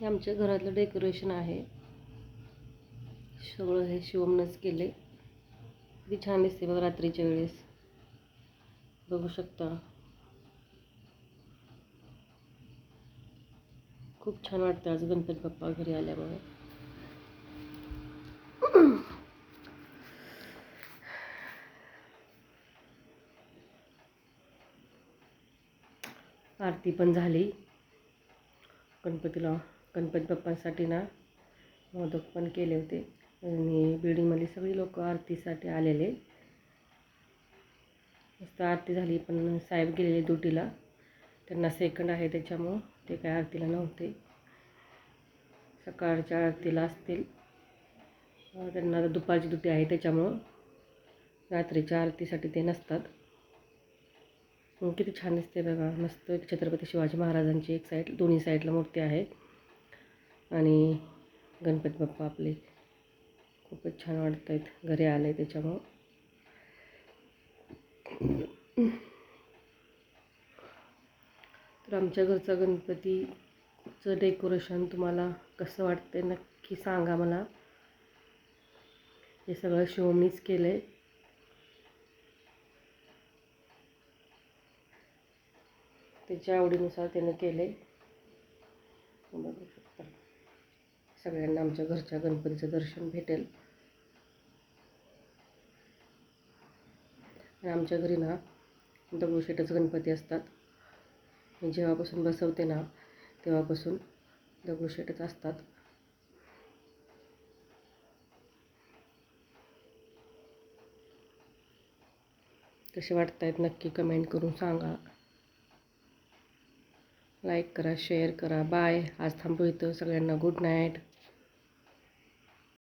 हे आमच्या घरातलं डेकोरेशन आहे. सगळं हे शिवमनंच केले. किती छान दिसते बघ रात्रीच्या वेळेस. बघू शकता. खूप छान वाटतं आज गणपती बाप्पा घरी आल्यामुळे. आरती पण झाली. गणपतीला गणपती बाप्पांसाठी ना मोदक पण केले होते. आणि बिल्डिंगमधली सगळी लोक आरतीसाठी आलेले. मस्त आरती झाली पण साहेब गेलेले ड्युटीला. त्यांना सेकंड आहे त्याच्यामुळं ते काय आरतीला नव्हते. सकाळच्या आरतीला असतील. त्यांना आता दुपारची ड्युटी आहे त्याच्यामुळं रात्रीच्या आरतीसाठी ते नसतात. किती छान दिसते बघा. मस्त एक छत्रपती शिवाजी महाराजांची एक साईड दोन्ही साईडला मूर्ती आहे आणि गणपती बाप्पा आपले खूपच छान वाटत आहेत घरी आले त्याच्यामुळं. तर आमच्या घरचा गणपतीचं डेकोरेशन तुम्हाला कसं वाटतंय नक्की सांगा मला. हे सगळं शिवमीच केलं आहे त्याच्या आवडीनुसार त्यानं केलं आहे सगळ्यांना आमच्या घरच्या गणपतीचं दर्शन भेटेल. आमच्या घरी ना दगडूशेठच गणपती असतात. मी जेव्हापासून बसवते ना तेव्हापासून दगडूशेठच असतात. कसे वाटतायत नक्की कमेंट करून सांगा. लाईक करा शेअर करा. बाय. आज थांबू इथं. सगळ्यांना गुड नाईट.